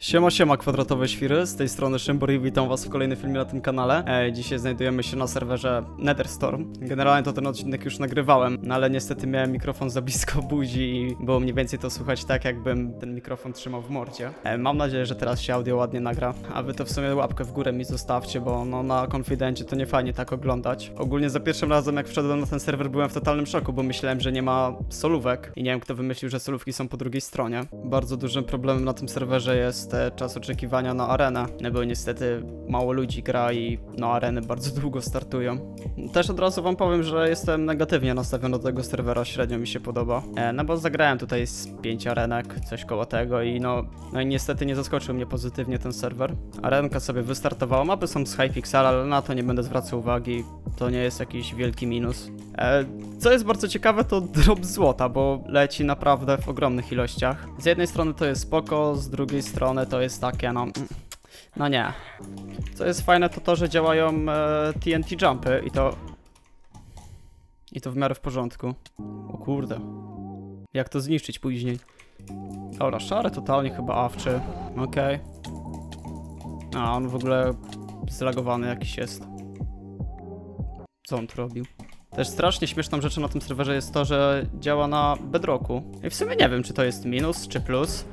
Siema, siema, kwadratowe świry, z tej strony Szymbor i witam was w kolejnym filmie na tym kanale. E, dzisiaj znajdujemy się na serwerze Netherstorm. Generalnie to ten odcinek już nagrywałem, no ale niestety miałem mikrofon za blisko buzi i było mniej więcej to słychać tak, jakbym ten mikrofon trzymał w mordzie. E, mam nadzieję, że teraz się audio ładnie nagra, a wy to w sumie łapkę w górę mi zostawcie, bo no na konfidencie to nie fajnie tak oglądać. Ogólnie za pierwszym razem jak wszedłem na ten serwer byłem w totalnym szoku, bo myślałem, że nie ma solówek i nie wiem kto wymyślił, że solówki są po drugiej stronie. Bardzo dużym problemem na tym serwerze jest e, czas oczekiwania na arenę, bo niestety mało ludzi gra i no areny bardzo długo startują. Też od razu wam powiem, że jestem negatywnie nastawiony do tego serwera, średnio mi się podoba. E, no bo zagrałem tutaj z pięć arenek, coś koło tego i no, no i niestety nie zaskoczył mnie pozytywnie ten serwer. Arenka sobie wystartowała, mapy są z Hypixel, ale na to nie będę zwracał uwagi, to nie jest jakiś wielki minus. E, co jest bardzo ciekawe, to drop złota, bo leci naprawdę w ogromnych ilościach. Z jednej strony to jest spoko, z drugiej strony to jest takie, no. mm, No nie. Co jest fajne, to to, że działają e, TNT jumpy i to. I to w miarę w porządku. O kurde. Jak to zniszczyć później? Dobra, szary totalnie chyba awczy. Okej. A on w ogóle zlagowany jakiś jest. Co on tu robił? Też strasznie śmieszną rzeczą na tym serwerze jest to, że działa na bedrocku. I w sumie nie wiem, czy to jest minus, czy plus.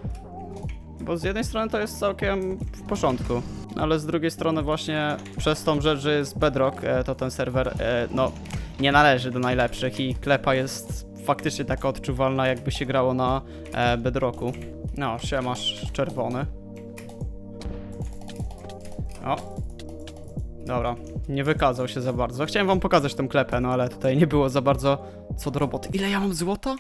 Bo z jednej strony to jest całkiem w porządku, ale z drugiej strony właśnie przez tą rzecz, że jest bedrock, e, to ten serwer, e, no, nie należy do najlepszych i klepa jest faktycznie taka odczuwalna, jakby się grało na e, bedrocku. No, siemasz czerwony. O, Dobra, nie wykazał się za bardzo. Chciałem wam pokazać tę klepę, no ale tutaj nie było za bardzo co do roboty. Ile ja mam złota?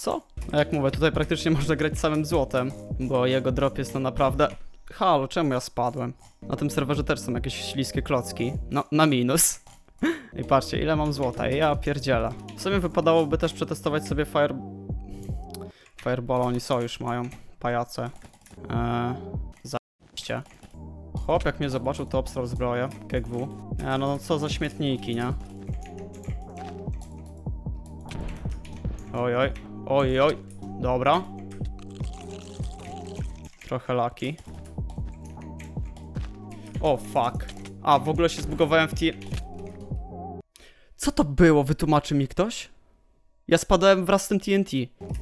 Co? No jak mówię, tutaj praktycznie można grać samym złotem, bo jego drop jest no naprawdę... Halo, czemu ja spadłem? Na tym serwerze też są jakieś śliskie klocki. No, na minus. I patrzcie, ile mam złota. Ja pierdzielę. W sumie wypadałoby też przetestować sobie fire... Fireball, oni sojusz mają. Pajace. Eee... Zaście. Chłop jak mnie zobaczył, to obstrał zbroję. KGW. E, no co za śmietniki, nie? Oj, oj. Oj, oj. Dobra. Trochę laki. O, fuck. A, w ogóle się zbugowałem w tie... Co to było? Wytłumaczy mi ktoś? Ja spadałem wraz z tym TNT.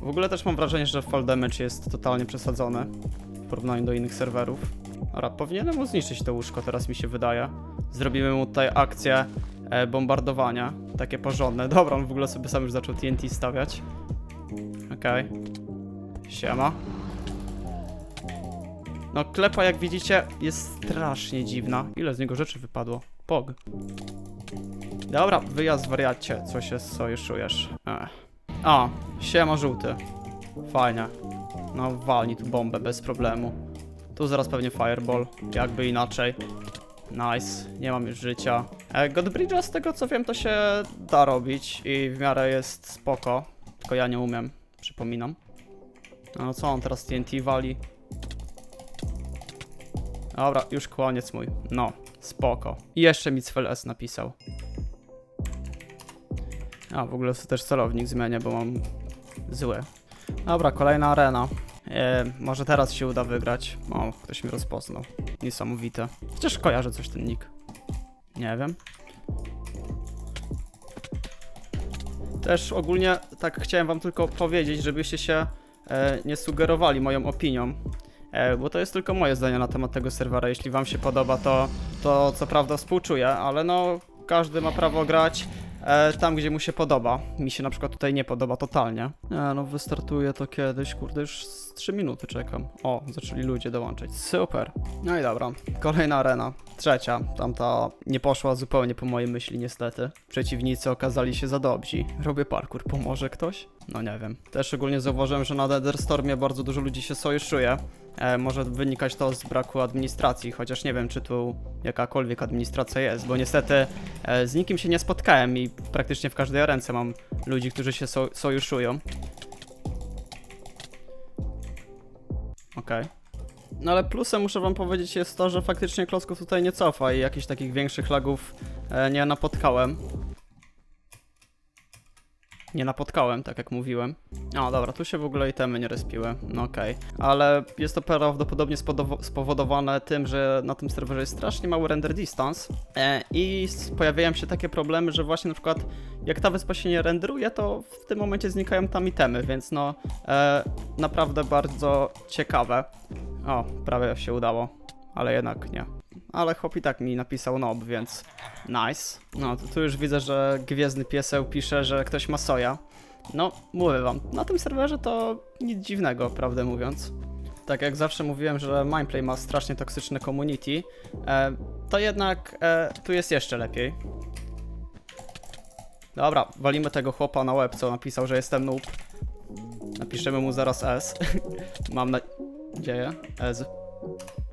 W ogóle też mam wrażenie, że fall damage jest totalnie przesadzony w porównaniu do innych serwerów. Dobra, powinienem mu zniszczyć to łóżko, teraz mi się wydaje. Zrobimy mu tutaj akcję e, bombardowania, takie porządne. Dobra, on w ogóle sobie sam już zaczął TNT stawiać. Okej. Siema. No, klepa jak widzicie jest strasznie dziwna. Ile z niego rzeczy wypadło? Pog. Dobra, wyjazd wariacie, co się sojuszujesz. Ech. A, siema żółty. Fajnie. No, walnij tu bombę bez problemu. Tu zaraz pewnie fireball, jakby inaczej. Nice, nie mam już życia. E, Godbridge'a z tego co wiem to się da robić i w miarę jest spoko. Tylko ja nie umiem, przypominam. No co on teraz TNT wali? Dobra, już koniec mój. No, spoko. I jeszcze mi S napisał. A, w ogóle też celownik zmienię, bo mam zły. Dobra, kolejna arena. E, może teraz się uda wygrać. O, ktoś mnie rozpoznał. Niesamowite. Chociaż kojarzę coś ten nick. Nie wiem. Też ogólnie tak chciałem wam tylko powiedzieć, żebyście się e, nie sugerowali moją opinią. E, bo to jest tylko moje zdanie na temat tego serwera. Jeśli wam się podoba, to, to co prawda współczuję, ale no każdy ma prawo grać e, tam, gdzie mu się podoba. Mi się na przykład tutaj nie podoba totalnie. Nie, no wystartuję to kiedyś, kurde, już 3 minuty czekam. O, zaczęli ludzie dołączać. Super. No i dobra, kolejna arena. Trzecia. Tamta nie poszła zupełnie po mojej myśli, niestety. Przeciwnicy okazali się za dobrzy. Robię parkour, pomoże ktoś? No nie wiem. Też ogólnie zauważyłem, że na Netherstormie bardzo dużo ludzi się sojuszuje. E, może wynikać to z braku administracji, chociaż nie wiem, czy tu jakakolwiek administracja jest, bo niestety e, z nikim się nie spotkałem i praktycznie w każdej ręce mam ludzi, którzy się so sojuszują. Okej. No ale plusem muszę wam powiedzieć jest to, że faktycznie klocków tutaj nie cofa i jakichś takich większych lagów e, nie napotkałem. Nie napotkałem, tak jak mówiłem. O, dobra, tu się w ogóle itemy nie respiły, no okej. Ale jest to prawdopodobnie spowodowane tym, że na tym serwerze jest strasznie mały render distance e, i pojawiają się takie problemy, że właśnie na przykład jak ta wyspa się nie renderuje, to w tym momencie znikają tam itemy, więc no e, naprawdę bardzo ciekawe. O, prawie się udało, ale jednak nie. Ale chłop i tak mi napisał nob, więc nice. No, tu już widzę, że Gwiezdny Pieseł pisze, że ktoś ma soja. No, mówię wam, na tym serwerze to nic dziwnego, prawdę mówiąc. Tak jak zawsze mówiłem, że Mindplay ma strasznie toksyczne community, e, to jednak e, tu jest jeszcze lepiej. Dobra, walimy tego chłopa na łeb, co napisał, że jestem noob. Napiszemy mu zaraz S. Mam nadzieję. S.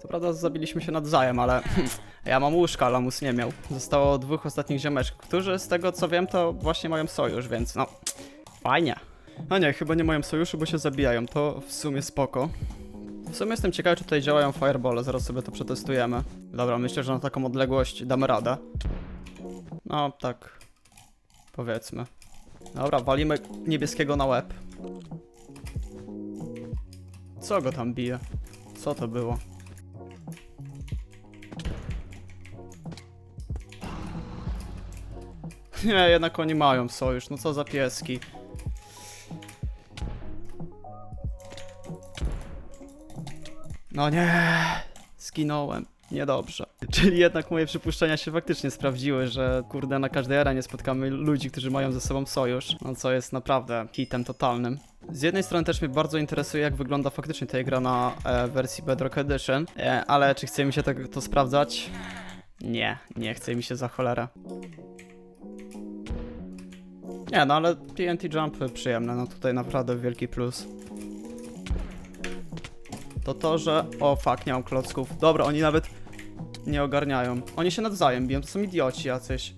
Co prawda zabiliśmy się nawzajem, ale ja mam łóżka, Lamus nie miał. Zostało dwóch ostatnich ziomeczków, którzy z tego co wiem to właśnie mają sojusz, więc no fajnie. A nie, chyba nie mają sojuszu, bo się zabijają, to w sumie spoko. W sumie jestem ciekawy, czy tutaj działają firebole, zaraz sobie to przetestujemy. Dobra, myślę, że na taką odległość damy radę. No, tak. Powiedzmy. Dobra, walimy niebieskiego na łeb. Co go tam bije? Co to było? Nie, jednak oni mają sojusz, no co za pieski. No nie, zginąłem. Niedobrze. Czyli jednak moje przypuszczenia się faktycznie sprawdziły, że kurde na każdej arenie spotkamy ludzi, którzy mają ze sobą sojusz, no co jest naprawdę hitem totalnym. Z jednej strony też mnie bardzo interesuje, jak wygląda faktycznie ta gra na e, wersji Bedrock Edition, e, ale czy chce mi się tak, to sprawdzać? Nie, nie chce mi się za cholerę. Nie, no ale TNT Jumpy przyjemne, no tutaj naprawdę wielki plus. To to, że... O fuck, nie mam klocków. Dobra, oni nawet nie ogarniają. Oni się nawzajem biją, to są idioci jacyś.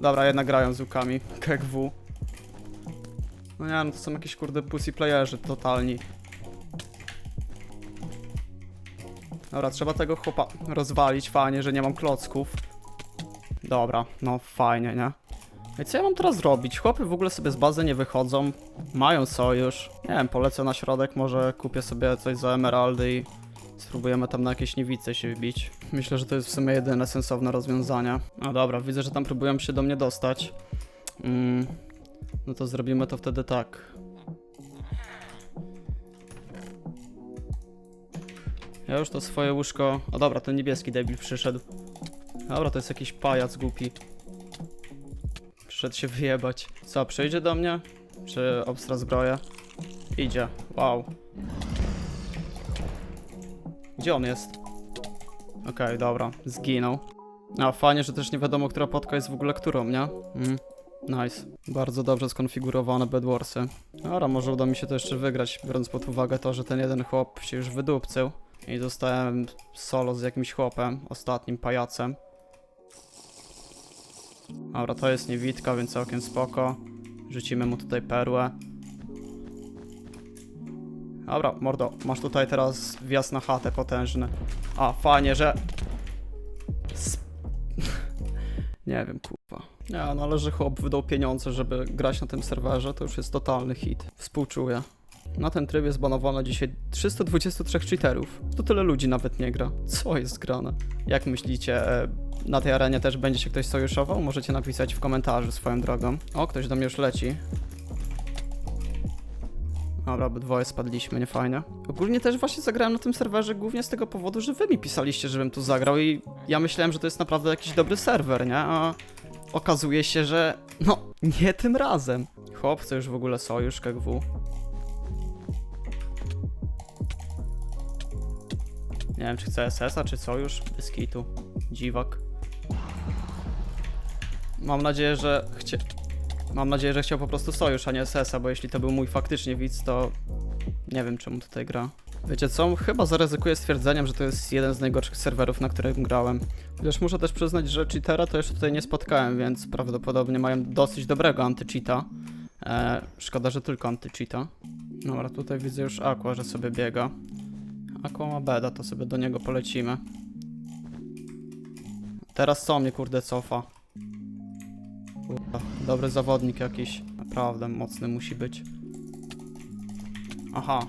Dobra, jednak grają z łukami. KGW. No nie, no to są jakieś kurde pussy playerzy totalni. Dobra, trzeba tego chłopa rozwalić. Fajnie, że nie mam klocków. Dobra, no fajnie, nie? I co ja mam teraz zrobić? Chłopy w ogóle sobie z bazy nie wychodzą. Mają sojusz. Nie wiem, polecę na środek, może kupię sobie coś za emeraldy i spróbujemy tam na jakieś niewice się wbić. Myślę, że to jest w sumie jedyne sensowne rozwiązanie. No dobra, widzę, że tam próbują się do mnie dostać. Mm, no to zrobimy to wtedy tak. Ja już to swoje łóżko... O dobra, ten niebieski debil przyszedł. Dobra, to jest jakiś pajac głupi. Przyszedł się wyjebać. Co, przyjdzie do mnie? Czy obstra zbroję? Idzie. Wow. Gdzie on jest? Okej, dobra. Zginął. A, fajnie, że też nie wiadomo, która podka jest w ogóle którą, nie? Mm. Nice. Bardzo dobrze skonfigurowane Bedwarsy. Dobra, może uda mi się to jeszcze wygrać, biorąc pod uwagę to, że ten jeden chłop się już wydupcył. I zostałem solo z jakimś chłopem, ostatnim pajacem. Dobra, to jest niewitka, więc całkiem spoko. Rzucimy mu tutaj perłę. Dobra, mordo, masz tutaj teraz wjazd na chatę potężny. A, fajnie, że... Sp- Nie wiem, kurwa. Nie, no ale że chłop wydał pieniądze, żeby grać na tym serwerze, to już jest totalny hit. Współczuję. Na ten tryb jest banowane dzisiaj 323 cheaterów. To tyle ludzi nawet nie gra. Co jest grane? Jak myślicie, e, na tej arenie też będzie się ktoś sojuszował? Możecie napisać w komentarzu swoją drogą. O, ktoś do mnie już leci. Dobra, obydwoje spadliśmy, nie fajnie. Ogólnie też właśnie zagrałem na tym serwerze głównie z tego powodu, że wy mi pisaliście, żebym tu zagrał i ja myślałem, że to jest naprawdę jakiś dobry serwer, nie? A okazuje się, że no, nie tym razem. Chłopcy już w ogóle sojusz, KGW. Nie wiem, czy chce SS-a, czy sojusz, bez kitu. Dziwak. Mam nadzieję, że chcie... Mam nadzieję, że chciał po prostu sojusz, a nie SS-a, bo jeśli to był mój faktycznie widz, to nie wiem czemu tutaj gra. Wiecie co? Chyba zaryzykuję stwierdzeniem, że to jest jeden z najgorszych serwerów, na którym grałem. Chociaż muszę też przyznać, że cheatera to jeszcze tutaj nie spotkałem, więc prawdopodobnie mają dosyć dobrego anty-cheata. E, szkoda, że tylko anty-cheata. Dobra, tutaj widzę już Aqua, że sobie biega. Aqua ma beda, to sobie do niego polecimy. Teraz co mnie kurde cofa? Dobry zawodnik jakiś. Naprawdę mocny musi być. Aha.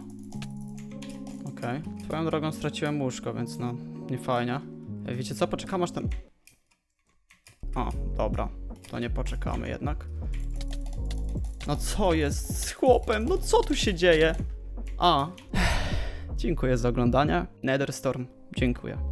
Okej. Swoją drogą straciłem łóżko, więc no, nie fajnie. Wiecie co? Poczekam aż ten... O, dobra. To nie poczekamy jednak. No co jest z chłopem? No co tu się dzieje? A. Dziękuję za oglądanie. Netherstorm, dziękuję.